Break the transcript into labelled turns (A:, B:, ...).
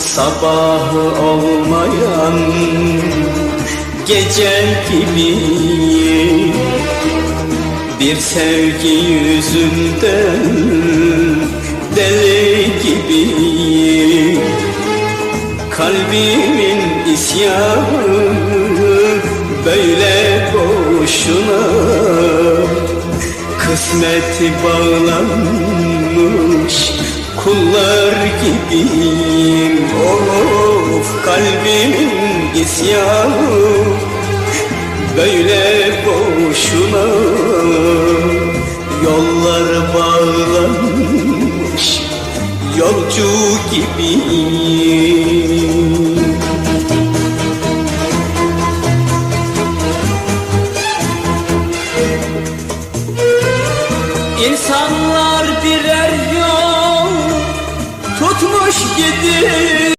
A: Sabahı olmayan gece gibi. Bir sevgi yüzünden deli gibi. Kalbimin isyanı böyle boşuna. Kısmeti bağlanmış kullar gibiyim. Of kalbimin isyanı. Böyle boşuna Yollar bağlanmış. Yolcu gibiyim. İnsanlar birer yol gidin